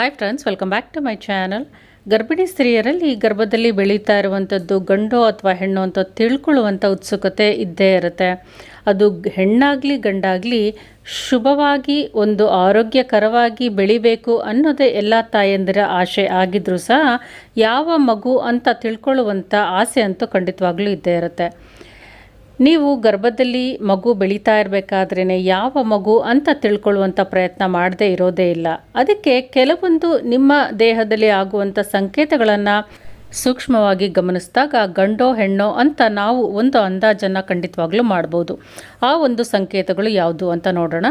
Hi friends welcome back to my channel ಗರ್ಭಿಣಿ ಸ್ತ್ರೀಯರಲ್ಲಿ ಗರ್ಭದಲ್ಲಿ ಬೆಳೀತಾ ಇರುವಂಥದ್ದು ಗಂಡು ಅಥವಾ ಹೆಣ್ಣು ಅಂತ ತಿಳ್ಕೊಳ್ಳುವಂಥ ಉತ್ಸುಕತೆ ಇದ್ದೇ ಇರುತ್ತೆ. ಅದು ಹೆಣ್ಣಾಗಲಿ ಗಂಡಾಗಲಿ ಶುಭವಾಗಿ ಒಂದು ಆರೋಗ್ಯಕರವಾಗಿ ಬೆಳಿಬೇಕು ಅನ್ನೋದೇ ಎಲ್ಲ ತಾಯಂದಿರ ಆಶೆ ಆಗಿದ್ರೂ ಸಹ ಯಾವ ಮಗು ಅಂತ ತಿಳ್ಕೊಳ್ಳುವಂಥ ಆಸೆ ಅಂತೂ ಖಂಡಿತವಾಗ್ಲೂ ಇದ್ದೇ ಇರುತ್ತೆ. ನೀವು ಗರ್ಭದಲ್ಲಿ ಮಗು ಬೆಳೀತಾ ಇರಬೇಕಾದ್ರೇ ಯಾವ ಮಗು ಅಂತ ತಿಳ್ಕೊಳ್ಳುವಂಥ ಪ್ರಯತ್ನ ಮಾಡದೇ ಇರೋದೇ ಇಲ್ಲ. ಅದಕ್ಕೆ ಕೆಲವೊಂದು ನಿಮ್ಮ ದೇಹದಲ್ಲಿ ಆಗುವಂಥ ಸಂಕೇತಗಳನ್ನು ಸೂಕ್ಷ್ಮವಾಗಿ ಗಮನಿಸಿದಾಗ ಗಂಡೋ ಹೆಣ್ಣೋ ಅಂತ ನಾವು ಒಂದು ಅಂದಾಜನ್ನು ಖಂಡಿತವಾಗ್ಲೂ ಮಾಡ್ಬೋದು. ಆ ಒಂದು ಸಂಕೇತಗಳು ಯಾವುದು ಅಂತ ನೋಡೋಣ.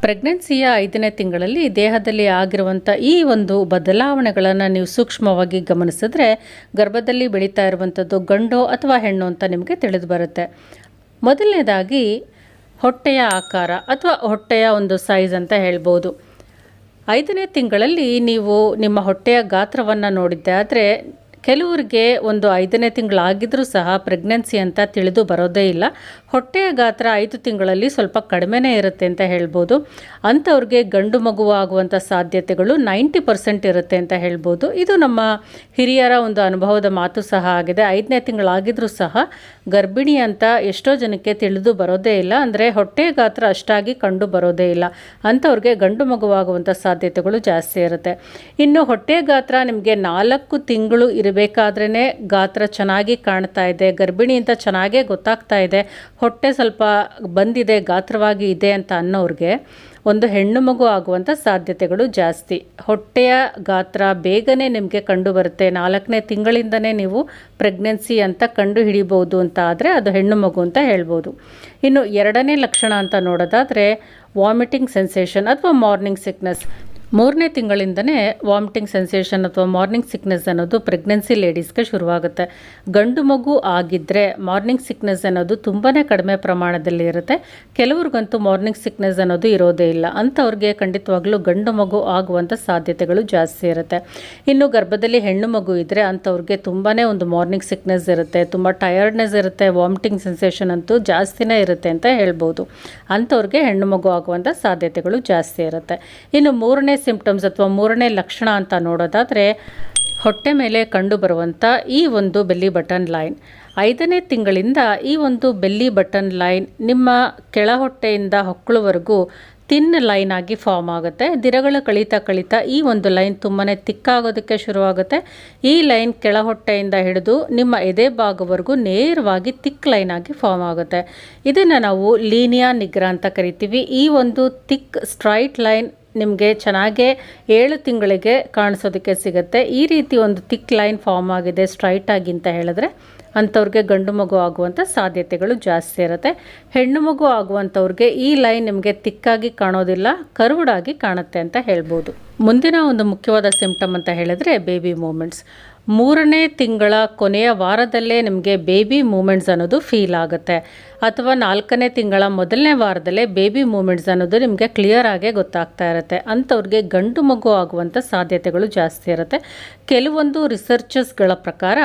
ಪ್ರೆಗ್ನೆನ್ಸಿಯ ಐದನೇ ತಿಂಗಳಲ್ಲಿ ದೇಹದಲ್ಲಿ ಆಗಿರುವಂಥ ಈ ಒಂದು ಬದಲಾವಣೆಗಳನ್ನು ನೀವು ಸೂಕ್ಷ್ಮವಾಗಿ ಗಮನಿಸಿದ್ರೆ ಗರ್ಭದಲ್ಲಿ ಬೆಳೀತಾ ಇರುವಂಥದ್ದು ಗಂಡೋ ಅಥವಾ ಹೆಣ್ಣು ಅಂತ ನಿಮಗೆ ತಿಳಿದು ಬರುತ್ತೆ. ಮೊದಲನೇದಾಗಿ ಹೊಟ್ಟೆಯ ಆಕಾರ ಅಥವಾ ಹೊಟ್ಟೆಯ ಒಂದು ಸೈಜ್ ಅಂತ ಹೇಳ್ಬೋದು. ಐದನೇ ತಿಂಗಳಲ್ಲಿ ನೀವು ನಿಮ್ಮ ಹೊಟ್ಟೆಯ ಗಾತ್ರವನ್ನು ನೋಡಿದ್ದೆ ಆದರೆ ಕೆಲವರಿಗೆ ಒಂದು ಐದನೇ ತಿಂಗಳಾಗಿದ್ರೂ ಸಹ ಪ್ರೆಗ್ನೆನ್ಸಿ ಅಂತ ತಿಳಿದು ಬರೋದೇ ಇಲ್ಲ. ಹೊಟ್ಟೆಯ ಗಾತ್ರ ಐದು ತಿಂಗಳಲ್ಲಿ ಸ್ವಲ್ಪ ಕಡಿಮೆನೇ ಇರುತ್ತೆ ಅಂತ ಹೇಳ್ಬೋದು. ಅಂಥವ್ರಿಗೆ ಗಂಡು ಮಗುವಾಗುವಂಥ ಸಾಧ್ಯತೆಗಳು ನೈಂಟಿ ಪರ್ಸೆಂಟ್ ಇರುತ್ತೆ ಅಂತ ಹೇಳ್ಬೋದು. ಇದು ನಮ್ಮ ಹಿರಿಯರ ಒಂದು ಅನುಭವದ ಮಾತು ಸಹ ಆಗಿದೆ. ಐದನೇ ತಿಂಗಳಾಗಿದ್ರೂ ಸಹ ಗರ್ಭಿಣಿ ಅಂತ ಎಷ್ಟೋ ಜನಕ್ಕೆ ತಿಳಿದು ಬರೋದೇ ಇಲ್ಲ. ಅಂದರೆ ಹೊಟ್ಟೆಯ ಗಾತ್ರ ಅಷ್ಟಾಗಿ ಕಂಡು ಬರೋದೇ ಇಲ್ಲ. ಅಂಥವ್ರಿಗೆ ಗಂಡು ಮಗುವಾಗುವಂಥ ಸಾಧ್ಯತೆಗಳು ಜಾಸ್ತಿ ಇರುತ್ತೆ. ಇನ್ನು ಹೊಟ್ಟೆಯ ಗಾತ್ರ ನಿಮಗೆ ನಾಲ್ಕು ತಿಂಗಳು ಇರಬೇಕಾದ್ರೇ ಗಾತ್ರ ಚೆನ್ನಾಗಿ ಕಾಣ್ತಾ ಇದೆ, ಗರ್ಭಿಣಿ ಅಂತ ಚೆನ್ನಾಗೇ ಗೊತ್ತಾಗ್ತಾ ಇದೆ, ಹೊಟ್ಟೆ ಸ್ವಲ್ಪ ಬಂದಿದೆ, ಗಾತ್ರವಾಗಿ ಇದೆ ಅಂತ ಅನ್ನೋರಿಗೆ ಒಂದು ಹೆಣ್ಣು ಮಗು ಆಗುವಂಥ ಸಾಧ್ಯತೆಗಳು ಜಾಸ್ತಿ. ಹೊಟ್ಟೆಯ ಗಾತ್ರ ಬೇಗನೆ ನಿಮಗೆ ಕಂಡು ಬರುತ್ತೆ ನಾಲ್ಕನೇ ತಿಂಗಳಿಂದನೇ ನೀವು ಪ್ರೆಗ್ನೆನ್ಸಿ ಅಂತ ಕಂಡು ಹಿಡಿಬೋದು ಅಂತ ಆದರೆ ಅದು ಹೆಣ್ಣು ಮಗು ಅಂತ ಹೇಳ್ಬೋದು. ಇನ್ನು ಎರಡನೇ ಲಕ್ಷಣ ಅಂತ ನೋಡೋದಾದರೆ ವಾಮಿಟಿಂಗ್ ಸೆನ್ಸೇಷನ್ ಅಥವಾ ಮಾರ್ನಿಂಗ್ ಸಿಕ್ನೆಸ್. ಮೂರನೇ ತಿಂಗಳಿಂದನೇ ವಾಮಿಟಿಂಗ್ ಸೆನ್ಸೇಷನ್ ಅಥವಾ ಮಾರ್ನಿಂಗ್ ಸಿಕ್ನೆಸ್ ಅನ್ನೋದು ಪ್ರೆಗ್ನೆನ್ಸಿ ಲೇಡೀಸ್ಗೆ ಶುರುವಾಗುತ್ತೆ. ಗಂಡು ಮಗು ಆಗಿದ್ದರೆ ಮಾರ್ನಿಂಗ್ ಸಿಕ್ನೆಸ್ ಅನ್ನೋದು ತುಂಬಾ ಕಡಿಮೆ ಪ್ರಮಾಣದಲ್ಲಿ ಇರುತ್ತೆ. ಕೆಲವ್ರಿಗಂತೂ ಮಾರ್ನಿಂಗ್ ಸಿಕ್ನೆಸ್ ಅನ್ನೋದು ಇರೋದೇ ಇಲ್ಲ. ಅಂಥವ್ರಿಗೆ ಖಂಡಿತವಾಗ್ಲೂ ಗಂಡು ಮಗು ಆಗುವಂಥ ಸಾಧ್ಯತೆಗಳು ಜಾಸ್ತಿ ಇರುತ್ತೆ. ಇನ್ನು ಗರ್ಭದಲ್ಲಿ ಹೆಣ್ಣು ಮಗು ಇದ್ದರೆ ಅಂಥವ್ರಿಗೆ ತುಂಬಾ ಒಂದು ಮಾರ್ನಿಂಗ್ ಸಿಕ್ನೆಸ್ ಇರುತ್ತೆ. ತುಂಬ ಟಯರ್ಡ್ನೆಸ್ ಇರುತ್ತೆ. ವಾಮಿಟಿಂಗ್ ಸೆನ್ಸೇಷನ್ ಅಂತೂ ಜಾಸ್ತಿನೇ ಇರುತ್ತೆ ಅಂತ ಹೇಳ್ಬೋದು. ಅಂಥವ್ರಿಗೆ ಹೆಣ್ಣು ಮಗು ಆಗುವಂಥ ಸಾಧ್ಯತೆಗಳು ಜಾಸ್ತಿ ಇರುತ್ತೆ. ಇನ್ನು ಮೂರನೇ ಸಿಂಪ್ಟಮ್ಸ್ ಅಥವಾ ಮೂರನೇ ಲಕ್ಷಣ ಅಂತ ನೋಡೋದಾದರೆ ಹೊಟ್ಟೆ ಮೇಲೆ ಕಂಡುಬರುವಂಥ ಈ ಒಂದು ಬೆಲ್ಲಿ ಬಟನ್ ಲೈನ್. ಐದನೇ ತಿಂಗಳಿಂದ ಈ ಒಂದು ಬೆಲ್ಲಿ ಬಟನ್ ಲೈನ್ ನಿಮ್ಮ ಕೆಳ ಹೊಟ್ಟೆಯಿಂದ ಹೊಕ್ಕಳುವರೆಗೂ ತಿನ್ ಲೈನ್ ಆಗಿ ಫಾರ್ಮ್ ಆಗುತ್ತೆ. ದಿನಗಳು ಕಳೀತಾ ಕಳೀತಾ ಈ ಒಂದು ಲೈನ್ ತುಂಬಾ ತಿಕ್ಕಾಗೋದಕ್ಕೆ ಶುರುವಾಗುತ್ತೆ. ಈ ಲೈನ್ ಕೆಳ ಹೊಟ್ಟೆಯಿಂದ ಹಿಡಿದು ನಿಮ್ಮ ಎದೆ ಭಾಗವರೆಗೂ ನೇರವಾಗಿ ತಿಕ್ ಲೈನ್ ಆಗಿ ಫಾರ್ಮ್ ಆಗುತ್ತೆ. ಇದನ್ನು ನಾವು ಲೀನಿಯಾ ನಿಗ್ರ ಅಂತ ಕರಿತೀವಿ. ಈ ಒಂದು ತಿಕ್ ಸ್ಟ್ರೈಟ್ ಲೈನ್ ನಿಮಗೆ ಚೆನ್ನಾಗೇ ಏಳು ತಿಂಗಳಿಗೆ ಕಾಣಿಸೋದಕ್ಕೆ ಸಿಗುತ್ತೆ. ಈ ರೀತಿ ಒಂದು ತಿಕ್ ಲೈನ್ ಫಾರ್ಮ್ ಆಗಿದೆ, ಸ್ಟ್ರೈಟ್ ಆಗಿ ಅಂತ ಹೇಳಿದ್ರೆ. ಅಂಥವ್ರಿಗೆ ಗಂಡು ಮಗು ಆಗುವಂಥ ಸಾಧ್ಯತೆಗಳು ಜಾಸ್ತಿ ಇರುತ್ತೆ. ಹೆಣ್ಣು ಮಗು ಆಗುವಂಥವ್ರಿಗೆ ಈ ಲೈನ್ ನಿಮಗೆ ತಿಕ್ಕಾಗಿ ಕಾಣೋದಿಲ್ಲ ಕರ್ವಡಾಗಿ ಕಾಣುತ್ತೆ ಅಂತ ಹೇಳ್ಬೋದು. ಮುಂದಿನ ಒಂದು ಮುಖ್ಯವಾದ ಸಿಂಪ್ಟಮ್ ಅಂತ ಹೇಳಿದ್ರೆ ಬೇಬಿ ಮೂಮೆಂಟ್ಸ್. ಮೂರನೇ ತಿಂಗಳ ಕೊನೆಯ ವಾರದಲ್ಲೇ ನಿಮಗೆ ಬೇಬಿ ಮೂಮೆಂಟ್ಸ್ ಅನ್ನೋದು ಫೀಲ್ ಆಗುತ್ತೆ. ಅಥವಾ ನಾಲ್ಕನೇ ತಿಂಗಳ ಮೊದಲನೇ ವಾರದಲ್ಲೇ ಬೇಬಿ ಮೂಮೆಂಟ್ಸ್ ಅನ್ನೋದು ನಿಮಗೆ ಕ್ಲಿಯರ್ ಆಗೇ ಗೊತ್ತಾಗ್ತಾ ಇರುತ್ತೆ. ಅಂಥವ್ರಿಗೆ ಗಂಡು ಮಗು ಆಗುವಂಥ ಸಾಧ್ಯತೆಗಳು ಜಾಸ್ತಿ ಇರುತ್ತೆ. ಕೆಲವೊಂದು ರಿಸರ್ಚಸ್ಗಳ ಪ್ರಕಾರ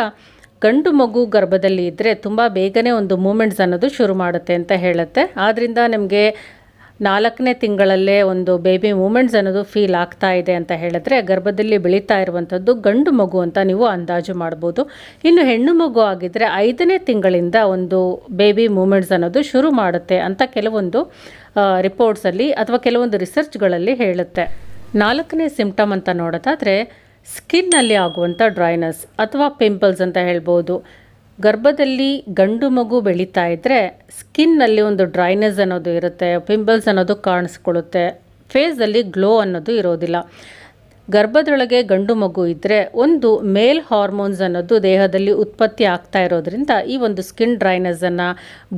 ಗಂಡು ಮಗು ಗರ್ಭದಲ್ಲಿ ಇದ್ದರೆ ತುಂಬ ಬೇಗನೆ ಒಂದು ಮೂಮೆಂಟ್ಸ್ ಅನ್ನೋದು ಶುರು ಮಾಡುತ್ತೆ ಅಂತ ಹೇಳುತ್ತೆ. ಆದ್ದರಿಂದ ನಿಮಗೆ ನಾಲ್ಕನೇ ತಿಂಗಳಲ್ಲೇ ಒಂದು ಬೇಬಿ ಮೂಮೆಂಟ್ಸ್ ಅನ್ನೋದು ಫೀಲ್ ಆಗ್ತಾ ಇದೆ ಅಂತ ಹೇಳಿದ್ರೆ, ಗರ್ಭದಲ್ಲಿ ಬೆಳೀತಾ ಇರುವಂಥದ್ದು ಗಂಡು ಮಗು ಅಂತ ನೀವು ಅಂದಾಜು ಮಾಡ್ಬೋದು. ಇನ್ನು ಹೆಣ್ಣು ಮಗು ಆಗಿದ್ದರೆ ಐದನೇ ತಿಂಗಳಿಂದ ಒಂದು ಬೇಬಿ ಮೂಮೆಂಟ್ಸ್ ಅನ್ನೋದು ಶುರು ಮಾಡುತ್ತೆ ಅಂತ ಕೆಲವೊಂದು ರಿಪೋರ್ಟ್ಸಲ್ಲಿ ಅಥವಾ ಕೆಲವೊಂದು ರಿಸರ್ಚ್ಗಳಲ್ಲಿ ಹೇಳುತ್ತೆ. ನಾಲ್ಕನೇ ಸಿಂಪ್ಟಮ್ ಅಂತ ನೋಡೋದಾದರೆ ಸ್ಕಿನ್ನಲ್ಲಿ ಆಗುವಂಥ ಡ್ರೈನೆಸ್ ಅಥವಾ ಪಿಂಪಲ್ಸ್ ಅಂತ ಹೇಳ್ಬೋದು. ಗರ್ಭದಲ್ಲಿ ಗಂಡು ಮಗು ಬೆಳೀತಾ ಇದ್ದರೆ ಸ್ಕಿನ್ನಲ್ಲಿ ಒಂದು ಡ್ರೈನೆಸ್ ಅನ್ನೋದು ಇರುತ್ತೆ ಪಿಂಪಲ್ಸ್ ಅನ್ನೋದು ಕಾಣಿಸ್ಕೊಳ್ಳುತ್ತೆ ಫೇಸಲ್ಲಿ ಗ್ಲೋ ಅನ್ನೋದು ಇರೋದಿಲ್ಲ. ಗರ್ಭದೊಳಗೆ ಗಂಡು ಮಗು ಇದ್ದರೆ ಒಂದು ಮೇಲ್ ಹಾರ್ಮೋನ್ಸ್ ಅನ್ನೋದು ದೇಹದಲ್ಲಿ ಉತ್ಪತ್ತಿ ಆಗ್ತಾ ಇರೋದ್ರಿಂದ ಈ ಒಂದು ಸ್ಕಿನ್ ಡ್ರೈನೆಸ್ಸನ್ನು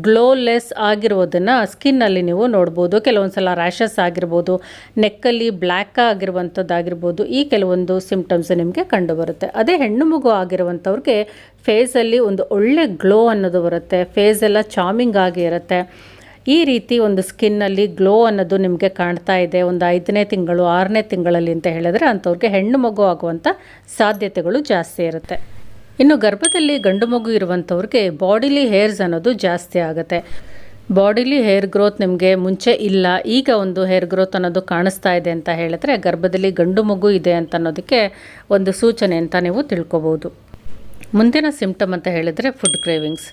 ಗ್ಲೋಲೆಸ್ ಆಗಿರೋದನ್ನು ಸ್ಕಿನ್ನಲ್ಲಿ ನೀವು ನೋಡ್ಬೋದು. ಕೆಲವೊಂದು ಸಲ ರ್ಯಾಷಸ್ ಆಗಿರ್ಬೋದು, ನೆಕ್ಕಲ್ಲಿ ಬ್ಲ್ಯಾಕ್ ಆಗಿರುವಂಥದ್ದಾಗಿರ್ಬೋದು, ಈ ಕೆಲವೊಂದು ಸಿಂಪ್ಟಮ್ಸ್ ನಿಮಗೆ ಕಂಡುಬರುತ್ತೆ. ಅದೇ ಹೆಣ್ಣು ಮಗು ಆಗಿರುವಂಥವ್ರಿಗೆ ಫೇಸಲ್ಲಿ ಒಂದು ಒಳ್ಳೆ ಗ್ಲೋ ಅನ್ನೋದು ಬರುತ್ತೆ. ಫೇಸ್ ಎಲ್ಲ ಚಾಮಿಂಗ್ ಆಗಿ ಇರುತ್ತೆ. ಈ ರೀತಿ ಒಂದು ಸ್ಕಿನ್ನಲ್ಲಿ ಗ್ಲೋ ಅನ್ನೋದು ನಿಮಗೆ ಕಾಣ್ತಾ ಇದೆ. ಒಂದು ಐದನೇ ತಿಂಗಳು, ಆರನೇ ತಿಂಗಳಲ್ಲಿ ಅಂತ ಹೇಳಿದ್ರೆ ಅಂಥವ್ರಿಗೆ ಹೆಣ್ಣು ಮಗು ಆಗುವಂಥ ಸಾಧ್ಯತೆಗಳು ಜಾಸ್ತಿ ಇರುತ್ತೆ. ಇನ್ನು ಗರ್ಭದಲ್ಲಿ ಗಂಡು ಮಗು ಇರುವಂಥವ್ರಿಗೆ ಬಾಡಿಲಿ ಹೇರ್ಸ್ ಅನ್ನೋದು ಜಾಸ್ತಿ ಆಗುತ್ತೆ. ಬಾಡಿಲಿ ಹೇರ್ ಗ್ರೋತ್ ನಿಮಗೆ ಮುಂಚೆ ಇಲ್ಲ, ಈಗ ಒಂದು ಹೇರ್ ಗ್ರೋತ್ ಅನ್ನೋದು ಕಾಣಿಸ್ತಾ ಇದೆ ಅಂತ ಹೇಳಿದ್ರೆ ಗರ್ಭದಲ್ಲಿ ಗಂಡು ಮಗು ಇದೆ ಅಂತ ಅನ್ನೋದಕ್ಕೆ ಒಂದು ಸೂಚನೆ ಅಂತ ನೀವು ತಿಳ್ಕೊಬೋದು. ಮುಂದಿನ ಸಿಂಪ್ಟಮ್ ಅಂತ ಹೇಳಿದರೆ ಫುಡ್ ಕ್ರೇವಿಂಗ್ಸ್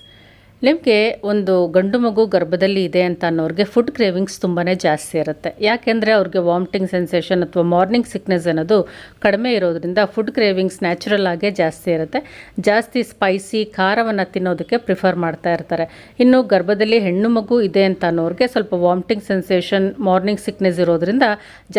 ನಿಮಗೆ ಒಂದು ಗಂಡು ಮಗು ಗರ್ಭದಲ್ಲಿ ಇದೆ ಅಂತ ಅನ್ನೋರಿಗೆ ಫುಡ್ ಕ್ರೇವಿಂಗ್ಸ್ ತುಂಬಾ ಜಾಸ್ತಿ ಇರುತ್ತೆ. ಯಾಕೆಂದರೆ ಅವ್ರಿಗೆ ವಾಮಿಟಿಂಗ್ ಸೆನ್ಸೇಷನ್ ಅಥವಾ ಮಾರ್ನಿಂಗ್ ಸಿಕ್ನೆಸ್ ಅನ್ನೋದು ಕಡಿಮೆ ಇರೋದರಿಂದ ಫುಡ್ ಕ್ರೇವಿಂಗ್ಸ್ ನ್ಯಾಚುರಲ್ ಆಗೇ ಜಾಸ್ತಿ ಇರುತ್ತೆ. ಜಾಸ್ತಿ ಸ್ಪೈಸಿ ಖಾರವನ್ನು ತಿನ್ನೋದಕ್ಕೆ ಪ್ರಿಫರ್ ಮಾಡ್ತಾ ಇರ್ತಾರೆ. ಇನ್ನು ಗರ್ಭದಲ್ಲಿ ಹೆಣ್ಣು ಮಗು ಇದೆ ಅಂತ ಅನ್ನೋರಿಗೆ ಸ್ವಲ್ಪ ವಾಮಿಟಿಂಗ್ ಸೆನ್ಸೇಷನ್ ಮಾರ್ನಿಂಗ್ ಸಿಕ್ನೆಸ್ ಇರೋದರಿಂದ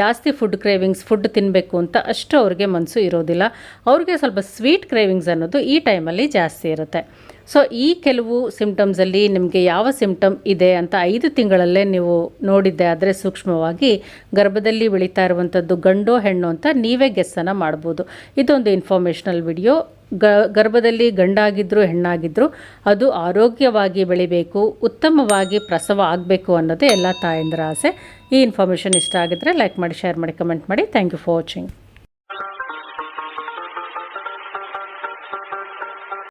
ಜಾಸ್ತಿ ಫುಡ್ ಕ್ರೇವಿಂಗ್ಸ್ ಫುಡ್ ತಿನ್ನಬೇಕು ಅಂತ ಅಷ್ಟು ಅವ್ರಿಗೆ ಮನಸ್ಸು ಇರೋದಿಲ್ಲ. ಅವ್ರಿಗೆ ಸ್ವಲ್ಪ ಸ್ವೀಟ್ ಕ್ರೇವಿಂಗ್ಸ್ ಅನ್ನೋದು ಈ ಟೈಮಲ್ಲಿ ಜಾಸ್ತಿ ಇರುತ್ತೆ. ಸೊ ಈ ಕೆಲವು ಸಿಮ್ಟಮ್ಸಲ್ಲಿ ನಿಮಗೆ ಯಾವ ಸಿಮ್ಟಮ್ ಇದೆ ಅಂತ ಐದು ತಿಂಗಳಲ್ಲೇ ನೀವು ನೋಡಿದ್ದೆ ಆದರೆ ಸೂಕ್ಷ್ಮವಾಗಿ ಗರ್ಭದಲ್ಲಿ ಬೆಳೀತಾ ಇರುವಂಥದ್ದು ಗಂಡೋ ಹೆಣ್ಣು ಅಂತ ನೀವೇ ಗೆಸ್ಸನ್ನು ಮಾಡ್ಬೋದು. ಇದೊಂದು ಇನ್ಫಾರ್ಮೇಷನಲ್ ವಿಡಿಯೋ ಗ, ಗರ್ಭದಲ್ಲಿ ಗಂಡಾಗಿದ್ದರೂ ಹೆಣ್ಣಾಗಿದ್ದರೂ ಅದು ಆರೋಗ್ಯವಾಗಿ ಬೆಳಿಬೇಕು, ಉತ್ತಮವಾಗಿ ಪ್ರಸವ ಆಗಬೇಕು ಅನ್ನೋದೇ ಎಲ್ಲ ತಾಯಂದಿರ ಆಸೆ. ಈ ಇನ್ಫಾರ್ಮೇಷನ್ ಇಷ್ಟ ಆಗಿದ್ದರೆ ಲೈಕ್ ಮಾಡಿ ಶೇರ್ ಮಾಡಿ ಕಮೆಂಟ್ ಮಾಡಿ. Thank you for watching